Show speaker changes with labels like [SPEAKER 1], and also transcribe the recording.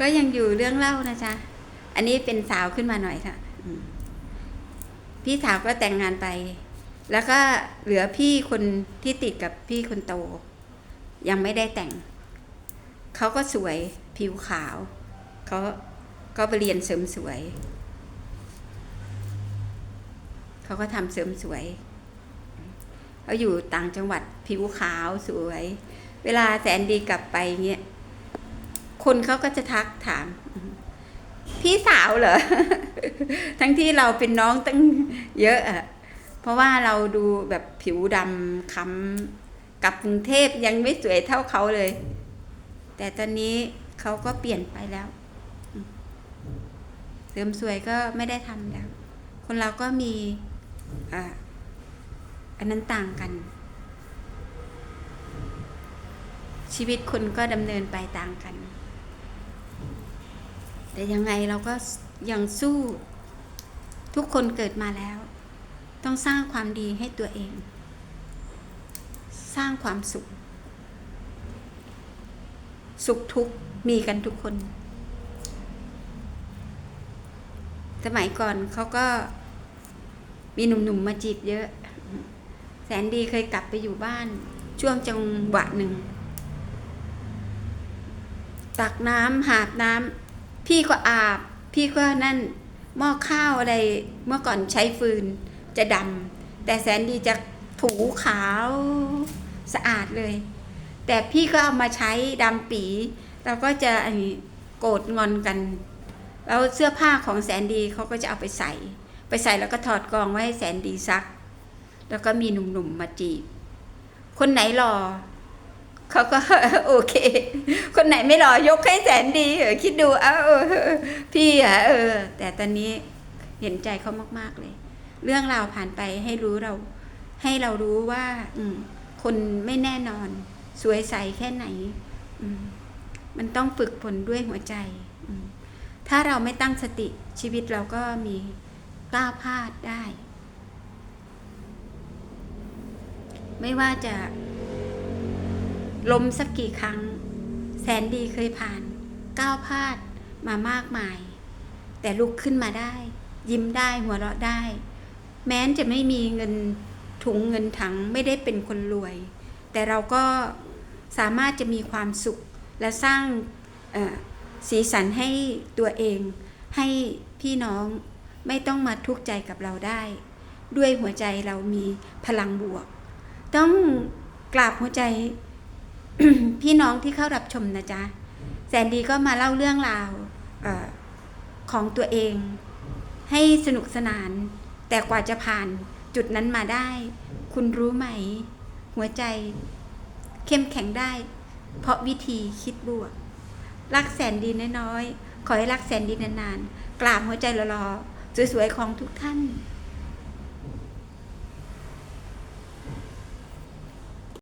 [SPEAKER 1] ก็ยังอยู่เรื่องเล่านะจ๊ะ อันนี้เป็นสาวขึ้นมาหน่อยค่ะ พี่สาวก็แต่งงานไป แล้วก็เหลือพี่คนที่ติดกับพี่คนโต ยังไม่ได้แต่ง เขาก็สวยผิวขาว เขาก็ไปเรียนเสริมสวย เขาก็ทำเสริมสวย เขาอยู่ต่างจังหวัดผิวขาวสวย เวลาแสนดีกลับไปเงี้ย คนเขาก็จะทักถาม พี่สาวเหรอ ทั้งที่เราเป็นน้องตั้งเยอะอะ เพราะว่าเราดูแบบผิวดำค้ำกับกรุงเทพยังไม่สวยเท่าเขาเลย แต่ตอนนี้เขาก็เปลี่ยนไปแล้ว เสริมสวยก็ไม่ได้ทำแล้ว คนเราก็มีอ่าอันนั้นต่างกัน ชีวิตคนก็ดำเนินไปต่างกัน แต่ยังไงเราก็ยังสู้ ทุกคนเกิดมาแล้ว ต้องสร้างความดีให้ตัวเอง สร้างความสุข สุขทุกมีกันทุกคน สมัยก่อนเขาก็มีหนุ่มๆมาจีบเยอะ แสนดีเคยกลับไปอยู่บ้าน ช่วงจังหวะหนึ่ง ตักน้ำหาบน้ำ พี่ก็อาบ พี่ก็นั่นหม้อข้าวอะไรเมื่อก่อนใช้ฟืนจะดำแต่แสนดีจะถูขาวสะอาดเลย แต่พี่ก็เอามาใช้ดำปีเราก็จะอันนี้โกรธงอนกัน แล้วเสื้อผ้าของแสนดีเขาก็จะเอาไปใส่ ไปใส่แล้วก็ถอดกองไว้ให้แสนดีซัก แล้วก็มีหนุ่มๆมาจีบ คนไหนหล่อ เขาก็โอเค คนไหนไม่หล่อยกให้แสนดีเออคิดดูเอาเออพี่อะเออ แต่ตอนนี้เห็นใจเขามาก ๆเลย เรื่องราวผ่านไปให้รู้เรา ให้เรารู้ว่า อืม คนไม่แน่นอน สวยใสแค่ไหน อืม มันต้องฝึกฝนด้วยหัวใจ อืม ถ้าเราไม่ตั้งสติชีวิตเราก็มีกล้าพลาดได้ ไม่ว่าจะ ล้มสักกี่ครั้ง แสนดีเคยผ่าน ก้าวพลาดมามากมาย แต่ลุกขึ้นมาได้ ยิ้มได้หัวเราะได้ แม้นจะไม่มีเงินถุงเงินถังไม่ได้เป็นคนรวย แต่เราก็สามารถจะมีความสุขและสร้างสีสันให้ตัวเอง ให้พี่น้องไม่ต้องมาทุกข์ใจกับเราได้ ด้วยหัวใจเรามีพลังบวก ต้องกราบหัวใจ พี่น้องที่เข้ารับชมนะจ๊ะแสนดีก็มาเล่าเรื่องราวอของตัวเอง ให้สนุกสนาน แต่กว่าจะผ่านจุดนั้นมาได้ คุณรู้ไหม หัวใจ เข้มแข็งได้ เพราะวิธีคิดบวก รักแสนดีน้อยๆขอให้รักแสนดีนานๆกราบหัวใจหล่อๆสวยๆของทุกท่าน